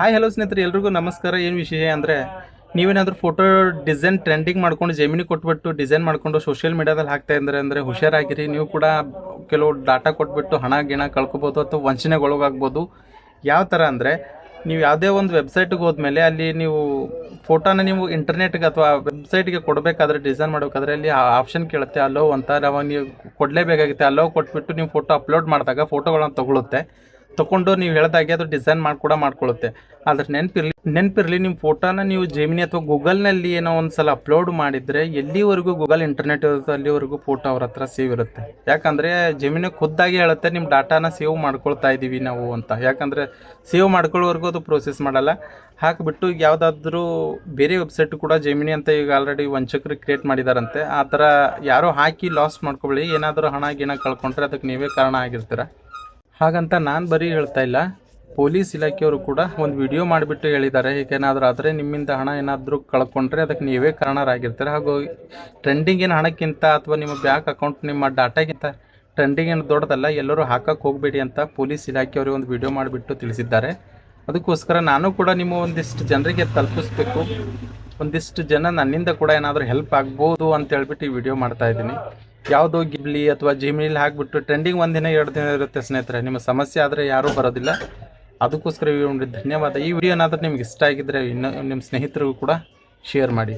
Hi hello ಸ್ನೇಹಿತರೆ, ಎಲ್ರಿಗೂ ನಮಸ್ಕಾರ. ಏನು ವಿಷಯ ಅಂದರೆ, ನೀವೇನಾದರೂ ಫೋಟೋ ಡಿಸೈನ್ ಟ್ರೆಂಡಿಂಗ್ ಮಾಡ್ಕೊಂಡು ಜಮೀನಿಗೆ ಕೊಟ್ಬಿಟ್ಟು ಡಿಸೈನ್ ಮಾಡಿಕೊಂಡು ಸೋಷಿಯಲ್ ಮೀಡಿಯಾದಲ್ಲಿ ಹಾಕ್ತಾ ಇದ್ದಾರೆ ಅಂದರೆ ಹುಷಾರಾಗಿರಿ. ನೀವು ಕೂಡ ಕೆಲವು ಡಾಟಾ ಕೊಟ್ಬಿಟ್ಟು ಹಣ, ಗಿಣ ಕಳ್ಕೊಬೋದು ಅಥವಾ ವಂಚನೆಗೊಳಗಾಗ್ಬೋದು. ಯಾವ ಥರ ಅಂದರೆ, ನೀವು ಯಾವುದೇ ಒಂದು ವೆಬ್ಸೈಟ್ಗೆ ಹೋದ್ಮೇಲೆ ಅಲ್ಲಿ ನೀವು ಫೋಟೋನ ನೀವು ಇಂಟರ್ನೆಟ್ಗೆ ಅಥವಾ ವೆಬ್ಸೈಟ್ಗೆ ಕೊಡಬೇಕಾದ್ರೆ ಡಿಸೈನ್ ಮಾಡಬೇಕಾದ್ರೆ ಅಲ್ಲಿ ಆಪ್ಷನ್ ಕೇಳುತ್ತೆ. ಅಲೋ ಅಂತ. ಅವಾಗ ನೀವು ಕೊಡಲೇಬೇಕಾಗುತ್ತೆ. ಅಲೋ ಕೊಟ್ಬಿಟ್ಟು ನೀವು ಫೋಟೋ ಅಪ್ಲೋಡ್ ಮಾಡಿದಾಗ ಫೋಟೋಗಳನ್ನು ತಗೊಳುತ್ತೆ. ತಗೊಂಡು ನೀವು ಹೇಳ್ದಾಗೆ ಅದು ಡಿಸೈನ್ ಮಾಡಿ ಕೂಡ ಮಾಡ್ಕೊಳ್ಳುತ್ತೆ ಆದ್ರೆ ನೆನಪಿರಲಿ ನೆನಪಿರಲಿ ನಿಮ್ಮ ಫೋಟೋನ ನೀವು ಜೆಮಿನಿ ಅಥವಾ ಗೂಗಲ್ನಲ್ಲಿ ಏನೋ ಒಂದು ಸಲ ಅಪ್ಲೋಡ್ ಮಾಡಿದರೆ ಎಲ್ಲಿವರೆಗೂ ಗೂಗಲ್ ಇಂಟರ್ನೆಟ್ ಇರುತ್ತೆ ಅಲ್ಲಿವರೆಗೂ ಫೋಟೋ ಅವ್ರ ಹತ್ರ ಸೇವ್ ಇರುತ್ತೆ. ಯಾಕಂದರೆ ಜೆಮಿನಿ ಖುದ್ದಾಗಿ ಹೇಳುತ್ತೆ ನಿಮ್ಮ ಡಾಟಾನ ಸೇವ್ ಮಾಡ್ಕೊಳ್ತಾ ಇದ್ದೀವಿ ನಾವು ಅಂತ. ಯಾಕಂದರೆ ಸೇವ್ ಮಾಡ್ಕೊಳ್ಳೋವರೆಗೂ ಅದು ಪ್ರೋಸೆಸ್ ಮಾಡಲ್ಲ. ಹಾಕಿಬಿಟ್ಟು ಈಗ ಯಾವುದಾದ್ರೂ ಬೇರೆ ವೆಬ್ಸೈಟ್ ಕೂಡ ಜೆಮಿನಿ ಅಂತ ಈಗ ಆಲ್ರೆಡಿ ವಂಚಕರು ಕ್ರಿಯೇಟ್ ಮಾಡಿದಾರಂತೆ. ಆ ಥರ ಯಾರೋ ಹಾಕಿ ಲಾಸ್ ಮಾಡ್ಕೊಬೇಡಿ. ಏನಾದರೂ ಹಣ ಗಿಣ ಕಳ್ಕೊಂಡ್ರೆ ಅದಕ್ಕೆ ನೀವೇ ಕಾರಣ ಆಗಿರ್ತೀರ. ಹಾಗಂತ ನಾನು ಬರೀ ಹೇಳ್ತಾ ಇಲ್ಲ. ಪೊಲೀಸ್ ಇಲಾಖೆಯವರು ಕೂಡ ಒಂದು ವಿಡಿಯೋ ಮಾಡಿಬಿಟ್ಟು ಹೇಳಿದ್ದಾರೆ. ಏನಾದರೂ ಆದರೆ ನಿಮ್ಮಿಂದ ಹಣ ಏನಾದರೂ ಕಳ್ಕೊಂಡ್ರೆ ಅದಕ್ಕೆ ನೀವೇ ಕಾರಣರಾಗಿರ್ತಾರೆ. ಹಾಗೂ ಟ್ರೆಂಡಿಂಗಿನ ಹಣಕ್ಕಿಂತ ಅಥವಾ ನಿಮ್ಮ ಬ್ಯಾಂಕ್ ಅಕೌಂಟ್ ನಿಮ್ಮ ಡಾಟಾಗಿಂತ ಟ್ರೆಂಡಿಂಗ್ ಏನು ದೊಡ್ಡದಲ್ಲ, ಎಲ್ಲರೂ ಹಾಕಕ್ಕೆ ಹೋಗಬೇಡಿ ಅಂತ ಪೊಲೀಸ್ ಇಲಾಖೆಯವರು ಒಂದು ವಿಡಿಯೋ ಮಾಡಿಬಿಟ್ಟು ತಿಳಿಸಿದ್ದಾರೆ. ಅದಕ್ಕೋಸ್ಕರ ನಾನು ಕೂಡ ನಿಮ್ಮ ಒಂದಿಷ್ಟು ಜನರಿಗೆ ತಲುಪಿಸ್ಬೇಕು. ಒಂದಿಷ್ಟು ಜನ ನನ್ನಿಂದ ಕೂಡ ಏನಾದರೂ ಹೆಲ್ಪ್ ಆಗ್ಬೋದು ಅಂತ ಹೇಳ್ಬಿಟ್ಟು ಈ ವಿಡಿಯೋ ಮಾಡ್ತಾ ಇದ್ದೀನಿ. ಯಾವುದೋ ಗಿಬ್ಲಿ ಅಥವಾ ಜಿಮಿಲಿ ಹಾಕ್ಬಿಟ್ಟು ಟ್ರೆಂಡಿಂಗ್ ಒಂದಿನ ಎರಡು ದಿನ ಇರುತ್ತೆ ಸ್ನೇಹಿತರೆ. ನಿಮ್ಮ ಸಮಸ್ಯೆ ಆದರೆ ಯಾರೂ ಬರೋದಿಲ್ಲ. ಅದಕ್ಕೋಸ್ಕರ ಒಂದು ಧನ್ಯವಾದ. ಈ ವಿಡಿಯೋ ಏನಾದರೂ ನಿಮ್ಗೆ ಇಷ್ಟ ಆಗಿದ್ದರೆ ಇನ್ನು ನಿಮ್ಮ ಸ್ನೇಹಿತರಿಗೂ ಕೂಡ ಶೇರ್ ಮಾಡಿ.